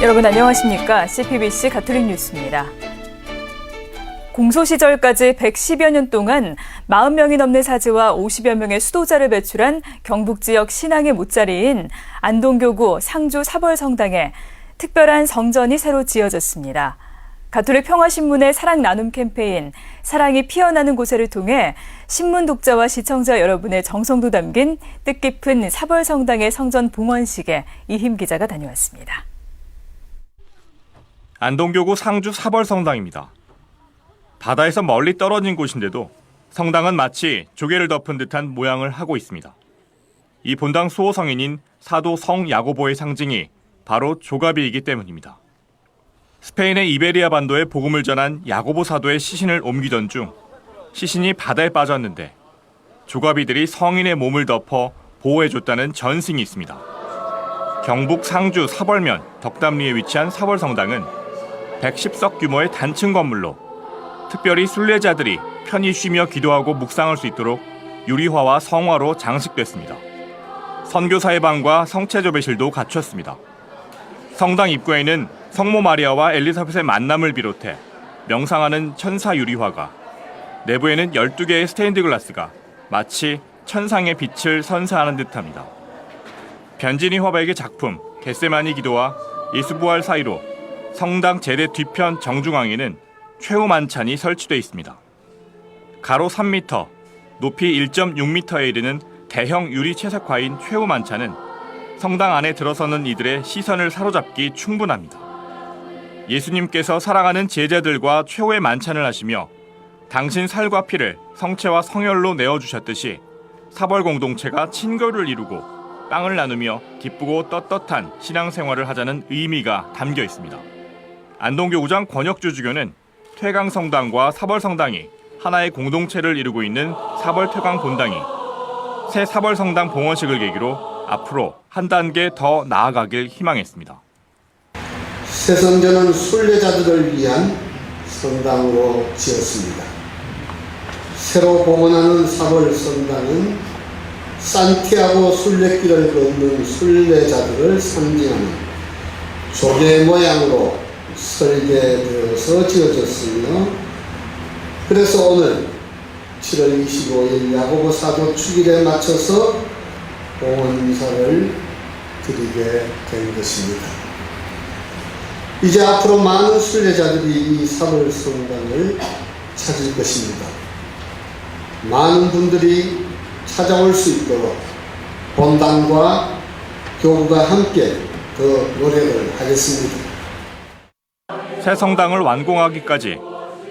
여러분 안녕하십니까? CPBC 가톨릭 뉴스입니다. 공소 시절까지 110여 년 동안 40명이 넘는 사제와 50여 명의 수도자를 배출한 경북 지역 신앙의 못자리인 안동교구 상주 사벌성당에 특별한 성전이 새로 지어졌습니다. 가톨릭 평화신문의 사랑 나눔 캠페인 사랑이 피어나는 곳에를 통해 신문 독자와 시청자 여러분의 정성도 담긴 뜻깊은 사벌성당의 성전 봉헌식에 이힘 기자가 다녀왔습니다. 안동교구 상주 사벌성당입니다. 바다에서 멀리 떨어진 곳인데도 성당은 마치 조개를 덮은 듯한 모양을 하고 있습니다. 이 본당 수호 성인인 사도 성 야고보의 상징이 바로 조갑이이기 때문입니다. 스페인의 이베리아 반도에 복음을 전한 야고보 사도의 시신을 옮기던 중 시신이 바다에 빠졌는데 조갑이들이 성인의 몸을 덮어 보호해줬다는 전승이 있습니다. 경북 상주 사벌면 덕담리에 위치한 사벌성당은 110석 규모의 단층 건물로 특별히 순례자들이 편히 쉬며 기도하고 묵상할 수 있도록 유리화와 성화로 장식됐습니다. 선교사의 방과 성체조배실도 갖췄습니다. 성당 입구에는 성모 마리아와 엘리사벳의 만남을 비롯해 명상하는 천사 유리화가 내부에는 12개의 스테인드 글라스가 마치 천상의 빛을 선사하는 듯합니다. 변진이 화백의 작품 겟세마니 기도와 예수부활 사이로 성당 제대 뒤편 정중앙에는 최후 만찬이 설치되어 있습니다. 가로 3m, 높이 1.6m에 이르는 대형 유리 채석화인 최후 만찬은 성당 안에 들어서는 이들의 시선을 사로잡기 충분합니다. 예수님께서 사랑하는 제자들과 최후의 만찬을 하시며 당신 살과 피를 성체와 성혈로 내어주셨듯이 사벌 공동체가 친교를 이루고 빵을 나누며 기쁘고 떳떳한 신앙생활을 하자는 의미가 담겨 있습니다. 안동교구장 권혁주 주교는 퇴강성당과 사벌성당이 하나의 공동체를 이루고 있는 사벌퇴강 본당이 새 사벌성당 봉헌식을 계기로 앞으로 한 단계 더 나아가길 희망했습니다. 새 성전은 순례자들을 위한 성당으로 지었습니다. 새로 봉헌하는 사벌 성당은 산티아고 순례길을 걷는 순례자들을 상징하는 조개 모양으로 설계되어서 지어졌으며 그래서 오늘 7월 25일 야고보 사도 축일에 맞춰서 봉헌사를 드리게 된 것입니다. 이제 앞으로 많은 순례자들이 이 사벌 성당을 찾을 것입니다. 많은 분들이 찾아올 수 있도록 본당과 교구가 함께 더 노력을 하겠습니다. 새 성당을 완공하기까지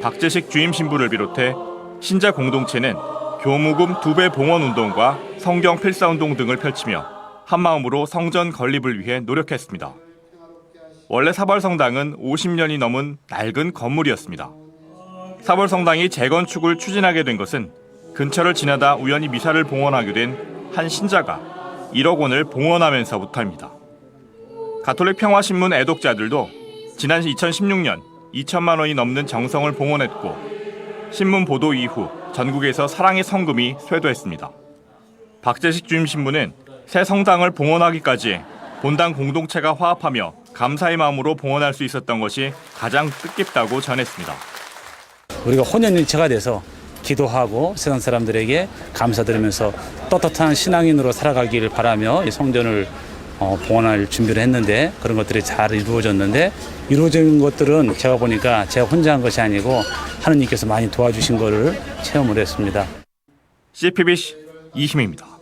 박재식 주임 신부를 비롯해 신자 공동체는 교무금 두 배 봉헌 운동과 성경 필사 운동 등을 펼치며 한마음으로 성전 건립을 위해 노력했습니다. 원래 사벌성당은 50년이 넘은 낡은 건물이었습니다. 사벌성당이 재건축을 추진하게 된 것은 근처를 지나다 우연히 미사를 봉헌하게 된 한 신자가 1억 원을 봉헌하면서부터입니다. 가톨릭 평화신문 애독자들도 지난 2016년 2천만 원이 넘는 정성을 봉헌했고 신문 보도 이후 전국에서 사랑의 성금이 쇄도했습니다. 박재식 주임 신부는 새 성당을 봉헌하기까지 본당 공동체가 화합하며 감사의 마음으로 봉헌할 수 있었던 것이 가장 뜻깊다고 전했습니다. 우리가 혼연일체가 돼서 기도하고 세상 사람들에게 감사드리면서 떳떳한 신앙인으로 살아가기를 바라며 이 성전을 어, 봉헌할 준비를 했는데 그런 것들이 잘 이루어졌는데 이루어진 것들은 제가 보니까 제가 혼자 한 것이 아니고 하느님께서 많이 도와주신 것을 체험을 했습니다. CPBC 이힘입니다.